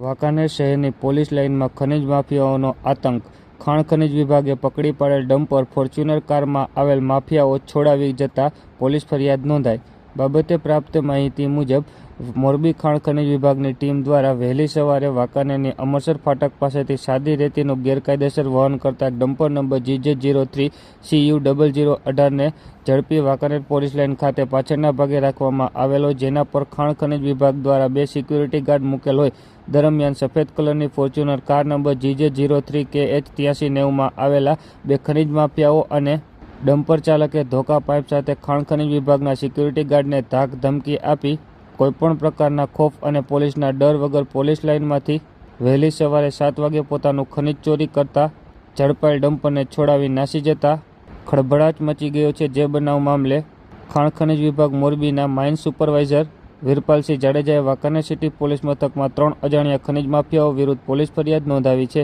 વાંકાનેર શહેરની પોલીસ લાઇનમાં ખનીજ માફિયાઓનો આતંક. ખાણ ખનીજ વિભાગે પકડી પાડેલ ડમ્પર ફોર્ચ્યુનર કારમાં આવેલ માફિયાઓ છોડાવી જતા પોલીસ ફરિયાદ નોંધાઈ. બાબતે પ્રાપ્ત માહિતી મુજબ, મોરબી ખાણ ખનિજ વિભાગની ટીમ દ્વારા વહેલી સવારે વાંકાનેરની અમરસર ફાટક પાસેથી સાદી રેતીનું ગેરકાયદેસર વહન કરતા dumper number GJ zero three CU double zero અઢારને ઝડપી વાંકાનેર પોલીસ લાઇન ખાતે પાછળના ભાગે રાખવામાં આવેલો, જેના પર ખાણ ખનિજ વિભાગ દ્વારા બે સિક્યુરિટી ગાર્ડ મૂકેલ હોય. દરમિયાન સફેદ કલરની Fortuner car number GJ zero three K H ત્યાસી નેવુંમાં આવેલા બે ખનિજ માફિયાઓ અને ડમ્પર ચાલકે ધોકા પાઇપ સાથે ખાણખનીજ વિભાગના સિક્યુરિટી ગાર્ડને ધાક ધમકી આપી કોઈપણ પ્રકારના ખોફ અને પોલીસના ડર વગર પોલીસ લાઇનમાંથી વહેલી સવારે સાત વાગે પોતાનું ખનીજ ચોરી કરતા ઝડપાયેલ ડમ્પરને છોડાવી નાસી જતા ખળભળાટ મચી ગયો છે જે બનાવ મામલે ખાણ ખનીજ વિભાગ મોરબીના માઇન સુપરવાઇઝર વીરપાલસિંહ જાડેજાએ વાંકાનેર સિટી પોલીસ મથકમાં ત્રણ અજાણ્યા ખનીજ માફિયાઓ વિરુદ્ધ પોલીસ ફરિયાદ નોંધાવી છે.